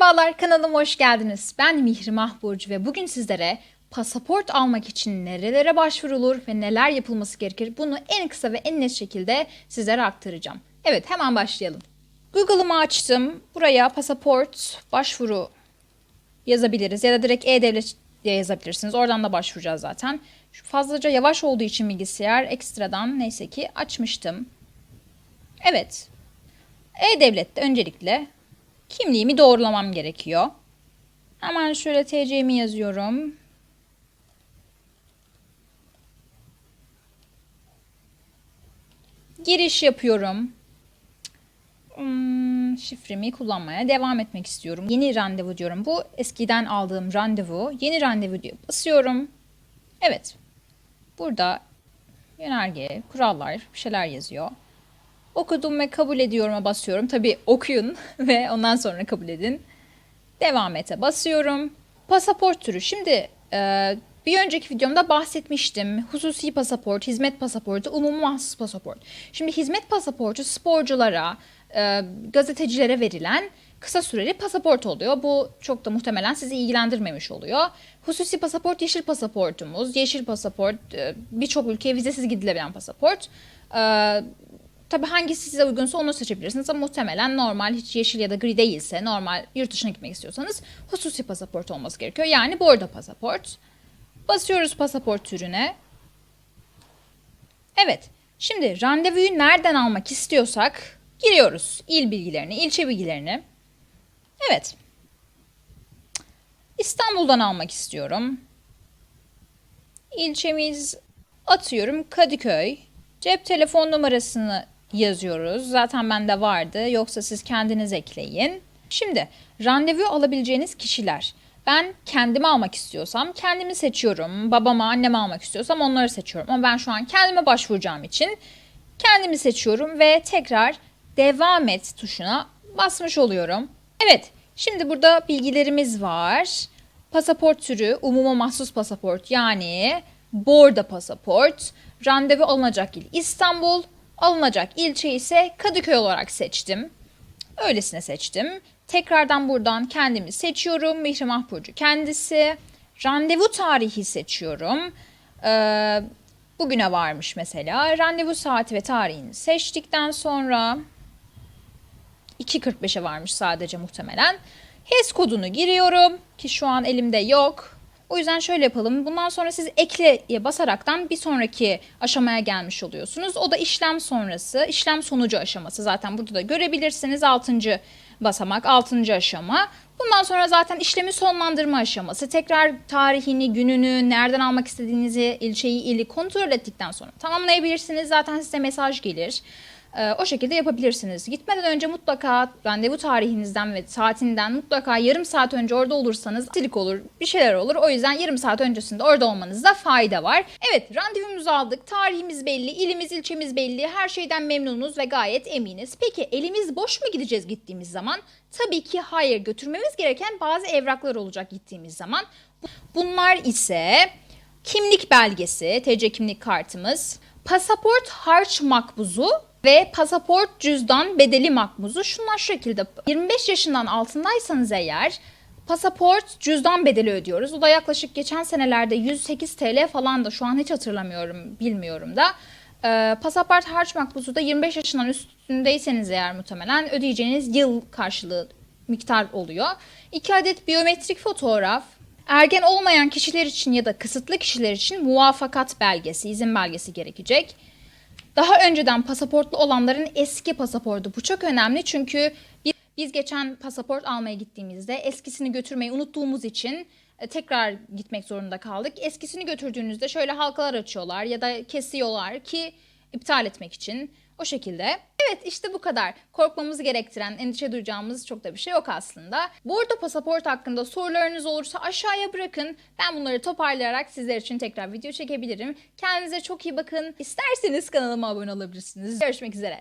Merhabalar kanalıma hoş geldiniz. Ben Mihrimah Burcu ve bugün sizlere pasaport almak için nerelere başvurulur ve neler yapılması gerekir bunu en kısa ve en net şekilde sizlere aktaracağım. Evet hemen başlayalım. Google'ımı açtım. Buraya pasaport başvuru yazabiliriz ya da direkt e-devlet diye yazabilirsiniz. Oradan da başvuracağız zaten. Şu fazlaca yavaş olduğu için bilgisayar ekstradan neyse ki açmıştım. Evet. E-Devlet'te öncelikle kimliğimi doğrulamam gerekiyor. Hemen şöyle TC'mi yazıyorum. Giriş yapıyorum. Hmm, şifremi kullanmaya devam etmek istiyorum. Yeni randevu diyorum. Bu eskiden aldığım randevu. Yeni randevu diye basıyorum. Evet. Burada yönerge, kurallar, bir şeyler yazıyor. Okudum ve kabul ediyorum'a basıyorum. Tabii okuyun ve ondan sonra kabul edin. Devam ete basıyorum. Pasaport türü. Şimdi e, bir önceki videomda bahsetmiştim. Hususi pasaport, hizmet pasaportu, umumi mahsus pasaport. Şimdi hizmet pasaportu sporculara, e, gazetecilere verilen kısa süreli pasaport oluyor. Bu çok da muhtemelen sizi ilgilendirmemiş oluyor. Hususi pasaport yeşil pasaportumuz. Yeşil pasaport e, birçok ülkeye vizesiz gidilebilen pasaport. Tabii hangisi size uygunsa onu seçebilirsiniz ama muhtemelen normal hiç yeşil ya da gri değilse normal yurt dışına gitmek istiyorsanız hususi pasaport olması gerekiyor. Yani bordo pasaport. Basıyoruz pasaport türüne. Evet. Şimdi randevuyu nereden almak istiyorsak giriyoruz. İl bilgilerini, ilçe bilgilerini. Evet. İstanbul'dan almak istiyorum. İlçemiz atıyorum Kadıköy. Cep telefon numarasını yazıyoruz. Zaten bende vardı. Yoksa siz kendiniz ekleyin. Şimdi randevu alabileceğiniz kişiler. Ben kendimi almak istiyorsam kendimi seçiyorum. Babama, anneme almak istiyorsam onları seçiyorum. Ama ben şu an kendime başvuracağım için kendimi seçiyorum ve tekrar devam et tuşuna basmış oluyorum. Evet, şimdi burada bilgilerimiz var. Pasaport türü umuma mahsus pasaport yani borda pasaport. Randevu alınacak il İstanbul, alınacak ilçe ise Kadıköy olarak seçtim. Öylesine seçtim. Tekrardan buradan kendimi seçiyorum. Mihrimah Burcu kendisi. Randevu tarihi seçiyorum. Ee, bugüne varmış mesela. Randevu saati ve tarihini seçtikten sonra 2.45'e varmış sadece muhtemelen. HES kodunu giriyorum ki şu an elimde yok. O yüzden şöyle yapalım. Bundan sonra siz ekleye basaraktan bir sonraki aşamaya gelmiş oluyorsunuz. O da işlem sonrası, işlem sonucu aşaması. Zaten burada da görebilirsiniz. 6. basamak, 6. aşama. Bundan sonra zaten işlemi sonlandırma aşaması. Tekrar tarihini, gününü, nereden almak istediğinizi, ilçeyi, ili kontrol ettikten sonra tamamlayabilirsiniz. Zaten size mesaj gelir. Ee, o şekilde yapabilirsiniz. Gitmeden önce mutlaka randevu tarihinizden ve saatinden mutlaka yarım saat önce orada olursanız silik olur, bir şeyler olur. O yüzden yarım saat öncesinde orada olmanızda fayda var. Evet, randevumuzu aldık. Tarihimiz belli, ilimiz, ilçemiz belli. Her şeyden memnunuz ve gayet eminiz. Peki elimiz boş mu gideceğiz gittiğimiz zaman? Tabii ki hayır. Götürmemiz gereken bazı evraklar olacak gittiğimiz zaman. Bunlar ise kimlik belgesi, TC kimlik kartımız, pasaport harç makbuzu ve pasaport cüzdan bedeli makbuzu. Şunlar şu şekilde 25 yaşından altındaysanız eğer pasaport cüzdan bedeli ödüyoruz. O da yaklaşık geçen senelerde 108 TL falan da şu an hiç hatırlamıyorum bilmiyorum da. Ee, pasaport harç makbuzu da 25 yaşından üstündeyseniz eğer muhtemelen ödeyeceğiniz yıl karşılığı miktar oluyor. 2 adet biyometrik fotoğraf, ergen olmayan kişiler için ya da kısıtlı kişiler için muvafakat belgesi, izin belgesi gerekecek. Daha önceden pasaportlu olanların eski pasaportu. Bu çok önemli çünkü biz geçen pasaport almaya gittiğimizde eskisini götürmeyi unuttuğumuz için e, tekrar gitmek zorunda kaldık. Eskisini götürdüğünüzde şöyle halkalar açıyorlar ya da kesiyorlar ki iptal etmek için. O şekilde. Evet işte bu kadar. Korkmamızı gerektiren, endişe duyacağımız çok da bir şey yok aslında. Bu arada pasaport hakkında sorularınız olursa aşağıya bırakın. Ben bunları toparlayarak sizler için tekrar video çekebilirim. Kendinize çok iyi bakın. İsterseniz kanalıma abone olabilirsiniz. Görüşmek üzere.